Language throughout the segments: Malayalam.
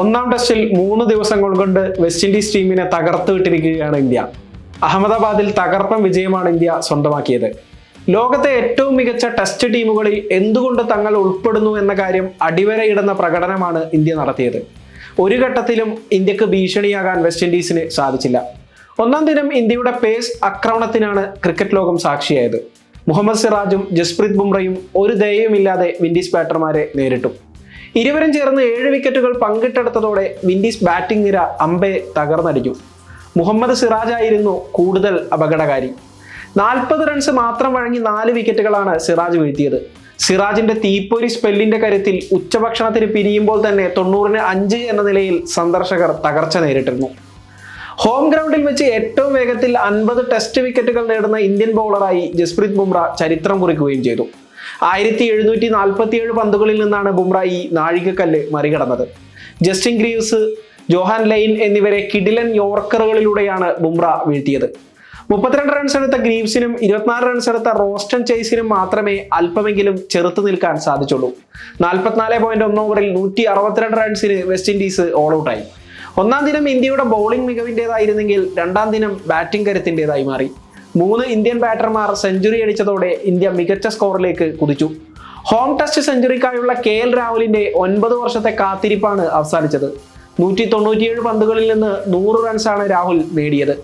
ഒന്നാം ടെസ്റ്റിൽ മൂന്ന് ദിവസങ്ങൾ കൊണ്ട് വെസ്റ്റ് ഇൻഡീസ് ടീമിനെ തകർത്ത് വിട്ടിരിക്കുകയാണ് ഇന്ത്യ. അഹമ്മദാബാദിൽ തകർപ്പൻ വിജയമാണ് ഇന്ത്യ സ്വന്തമാക്കിയത്. ലോകത്തെ ഏറ്റവും മികച്ച ടെസ്റ്റ് ടീമുകളിൽ എന്തുകൊണ്ട് തങ്ങൾ ഉൾപ്പെടുന്നു എന്ന കാര്യം അടിവരയിടുന്ന പ്രകടനമാണ് ഇന്ത്യ നടത്തിയത്. ഒരു ഘട്ടത്തിലും ഇന്ത്യയ്ക്ക് ഭീഷണിയാകാൻ വെസ്റ്റ് ഇൻഡീസിന് സാധിച്ചില്ല. ഒന്നാം ദിനം ഇന്ത്യയുടെ പേസ് ആക്രമണത്തിനാണ് ക്രിക്കറ്റ് ലോകം സാക്ഷിയായത്. മുഹമ്മദ് സിറാജും ജസ്പ്രീത് ബുംറയും ഒരു ദയയുമില്ലാതെ വിൻഡീസ് ബാറ്റർമാരെ നേരിട്ടു. ഇരുവരും ചേർന്ന് ഏഴ് വിക്കറ്റുകൾ പങ്കിട്ടെടുത്തതോടെ വിൻഡീസ് ബാറ്റിംഗ് നിര അമ്പെ തകർന്നടിച്ചു മുഹമ്മദ് സിറാജായിരുന്നു കൂടുതൽ അപകടകാരി. നാൽപ്പത് റൺസ് മാത്രം വഴങ്ങി നാല് വിക്കറ്റുകളാണ് സിറാജ് വീഴ്ത്തിയത്. സിറാജിന്റെ തീപ്പൊരി സ്പെല്ലിന്റെ കരുത്തിൽ ഉച്ചഭക്ഷണത്തിന് പിരിയുമ്പോൾ തന്നെ തൊണ്ണൂറിന് അഞ്ച് എന്ന നിലയിൽ സന്ദർശകർ തകർച്ച നേരിട്ടിരുന്നു. ഹോം ഗ്രൗണ്ടിൽ വെച്ച് ഏറ്റവും വേഗത്തിൽ അൻപത് ടെസ്റ്റ് വിക്കറ്റുകൾ നേടുന്ന ഇന്ത്യൻ ബൗളറായി ജസ്പ്രീത് ബുംറ ചരിത്രം കുറിക്കുകയും ചെയ്തു. ആയിരത്തി എഴുന്നൂറ്റി നാൽപ്പത്തി ഏഴ് പന്തുകളിൽ നിന്നാണ് ബുംറ ഈ നാഴികക്കല്ല് മറികടന്നത്. ജസ്റ്റിൻ ഗ്രീവ്സ് ജോഹാൻ ലൈൻ എന്നിവരെ കിഡിലൻ യോർക്കറുകളിലൂടെയാണ് ബുംറ വീഴ്ത്തിയത്. മുപ്പത്തിരണ്ട് റൺസ് എടുത്ത ഗ്രീവ്സിനും ഇരുപത്തിനാല് റൺസ് എടുത്ത റോസ്റ്റൺ ചേസിനും മാത്രമേ അല്പമെങ്കിലും ചെറുത്തു നിൽക്കാൻ സാധിച്ചുള്ളൂ. നാൽപ്പത്തിനാല് പോയിന്റ് ഒന്ന് ഓവറിൽ നൂറ്റി അറുപത്തിരണ്ട് റൺസിന് വെസ്റ്റ് ഇൻഡീസ് ഓൾ ഔട്ടായി ഒന്നാം ദിനം ഇന്ത്യയുടെ ബൗളിംഗ് മികവിന്റെതായിരുന്നെങ്കിൽ രണ്ടാം ദിനം ബാറ്റിംഗ് കരുത്തിന്റെതായി മാറി. മൂന്ന് ഇന്ത്യൻ ബാറ്റർമാർ സെഞ്ചുറി അടിച്ചതോടെ ഇന്ത്യ മികച്ച സ്കോറിലേക്ക് കുതിച്ചു. ഹോം ടെസ്റ്റ് സെഞ്ചുറിക്കായുള്ള കെ എൽ രാഹുലിന്റെ ഒൻപത് വർഷത്തെ കാത്തിരിപ്പാണ് അവസാനിച്ചത്. നൂറ്റി തൊണ്ണൂറ്റിയേഴ് പന്തുകളിൽ നിന്ന് നൂറ് റൺസാണ് രാഹുൽ നേടിയത്.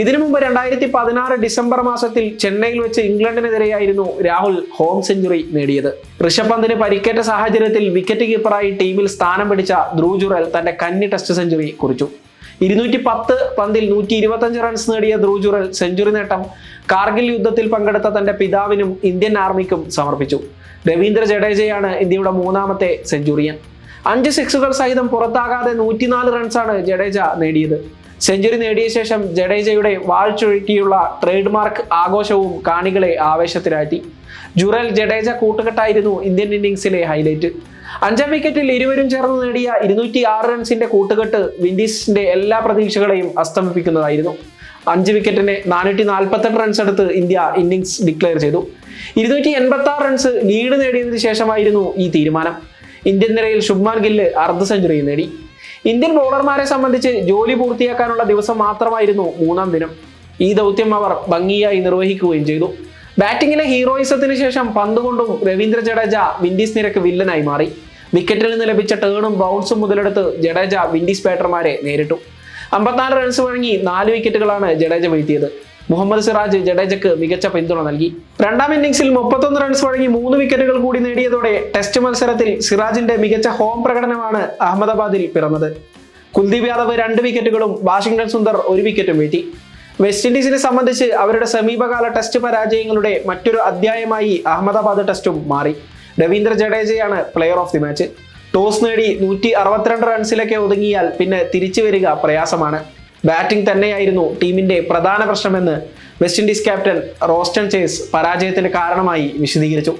ഇതിനു മുമ്പ് രണ്ടായിരത്തി പതിനാറ് ഡിസംബർ മാസത്തിൽ ചെന്നൈയിൽ വെച്ച് ഇംഗ്ലണ്ടിനെതിരെയായിരുന്നു രാഹുൽ ഹോം സെഞ്ചുറി നേടിയത്. ഋഷഭ് പന്തിന് പരിക്കേറ്റ സാഹചര്യത്തിൽ വിക്കറ്റ് കീപ്പറായി ടീമിൽ സ്ഥാനം പിടിച്ച ധ്രുവ് ജുറൽ തന്റെ കന്നി ടെസ്റ്റ് സെഞ്ചുറി കുറിച്ചു. ഇരുന്നൂറ്റി പത്ത് പന്തിൽ നൂറ്റി ഇരുപത്തഞ്ച് റൺസ് നേടിയ ധ്രുവ് സെഞ്ചുറി നേട്ടം കാർഗിൽ യുദ്ധത്തിൽ പങ്കെടുത്ത തന്റെ പിതാവിനും ഇന്ത്യൻ ആർമിക്കും സമർപ്പിച്ചു. രവീന്ദ്ര ജഡേജയാണ് ഇന്ത്യയുടെ മൂന്നാമത്തെ സെഞ്ചുറിയൻ അഞ്ച് സിക്സുകൾ സഹിതം പുറത്താകാതെ നൂറ്റിനാല് റൺസാണ് ജഡേജ നേടിയത്. സെഞ്ചുറി നേടിയ ശേഷം ജഡേജയുടെ വാൾ ചുഴറ്റിയുള്ള ട്രേഡ് മാർക്ക് ആഘോഷവും കാണികളെ ആവേശത്തിലാറ്റി ജുറൽ ജഡേജ കൂട്ടുകെട്ടായിരുന്നു ഇന്ത്യൻ ഇന്നിംഗ്സിലെ ഹൈലൈറ്റ്. അഞ്ചാം വിക്കറ്റിൽ ഇരുവരും ചേർന്ന് നേടിയ ഇരുന്നൂറ്റി ആറ് റൺസിന്റെ കൂട്ടുകെട്ട് വിൻഡീസിന്റെ എല്ലാ പ്രതീക്ഷകളെയും അസ്തമിപ്പിക്കുന്നതായിരുന്നു. അഞ്ച് വിക്കറ്റിന് നാനൂറ്റി നാൽപ്പത്തെട്ട് റൺസ് എടുത്ത് ഇന്ത്യ ഇന്നിംഗ്സ് ഡിക്ലെയർ ചെയ്തു. ഇരുന്നൂറ്റി എൺപത്തി ആറ് റൺസ് ലീഡ് നേടിയതിനു ശേഷമായിരുന്നു ഈ തീരുമാനം. ഇന്ത്യൻ നിരയിൽ ശുഭ്മാൻ ഗില്ല് അർദ്ധ സെഞ്ചുറി നേടി. ഇന്ത്യൻ ബൗളർമാരെ സംബന്ധിച്ച് ജോലി പൂർത്തിയാക്കാനുള്ള ദിവസം മാത്രമായിരുന്നു മൂന്നാം ദിനം. ഈ ദൗത്യം അവർ ഭംഗിയായി നിർവഹിക്കുകയും ചെയ്തു. ബാറ്റിംഗിലെ ഹീറോയിസത്തിന് ശേഷം പന്ത് കൊണ്ടും രവീന്ദ്ര ജഡേജ വിൻഡീസ് നിരക്ക് വില്ലനായി മാറി. വിക്കറ്റിൽ നിന്ന് ലഭിച്ച ടേണും ബൗൺസും മുതലെടുത്ത് ജഡേജ വിൻഡീസ് ബാറ്റർമാരെ നേരിട്ടു. അമ്പത്തിനാല് റൺസ് വഴങ്ങി നാല് വിക്കറ്റുകളാണ് ജഡേജ വീഴ്ത്തിയത്. മുഹമ്മദ് സിറാജ് ജഡേജക്ക് മികച്ച പിന്തുണ നൽകി. രണ്ടാം ഇന്നിംഗ്സിൽ മുപ്പത്തൊന്ന് റൺസ് വഴങ്ങി മൂന്ന് വിക്കറ്റുകൾ കൂടി നേടിയതോടെ ടെസ്റ്റ് മത്സരത്തിൽ സിറാജിന്റെ മികച്ച ഹോം പ്രകടനമാണ് അഹമ്മദാബാദിൽ പിറന്നത്. കുൽദീപ് യാദവ് രണ്ട് വിക്കറ്റുകളും വാഷിംഗ്ടൺ സുന്ദർ ഒരു വിക്കറ്റും വീഴ്ത്തി. വെസ്റ്റ് ഇൻഡീസിനെ സംബന്ധിച്ച് അവരുടെ സമീപകാല ടെസ്റ്റ് പരാജയങ്ങളുടെ മറ്റൊരു അധ്യായമായി അഹമ്മദാബാദ് ടെസ്റ്റും മാറി. Ravindra ജഡേജയാണ് player of the match toss നേടി നൂറ്റി അറുപത്തിരണ്ട് റൺസിലൊക്കെ ഒതുങ്ങിയാൽ പിന്നെ തിരിച്ചു വരിക പ്രയാസമാണ്. ബാറ്റിംഗ് തന്നെയായിരുന്നു ടീമിന്റെ പ്രധാന പ്രശ്നമെന്ന് West Indies captain Roston Chase പരാജയത്തിന് കാരണമായി വിശദീകരിച്ചു.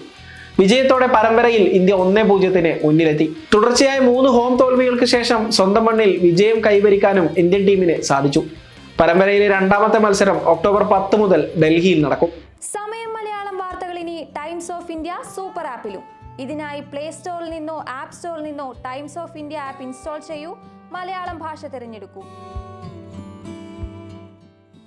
വിജയത്തോടെ പരമ്പരയിൽ ഇന്ത്യ ഒന്നേ പൂജ്യത്തിന് മുന്നിലെത്തി. തുടർച്ചയായ മൂന്ന് ഹോം തോൽവികൾക്ക് ശേഷം സ്വന്തം മണ്ണിൽ വിജയം കൈവരിക്കാനും ഇന്ത്യൻ ടീമിന് സാധിച്ചു. പരമ്പരയിലെ രണ്ടാമത്തെ മത്സരം ഒക്ടോബർ പത്ത് മുതൽ ഡൽഹിയിൽ നടക്കും. സമയം മലയാളം വാർത്തകൾ ഇനി ടൈംസ് ഓഫ് ഇന്ത്യ സൂപ്പർ ആപ്പിലും. ഇതിനായി പ്ലേ സ്റ്റോറിൽ നിന്നോ ആപ്പ് സ്റ്റോറിൽ നിന്നോ Times of India app install ചെയ്യൂ. മലയാളം ഭാഷ തിരഞ്ഞെടുക്കൂ.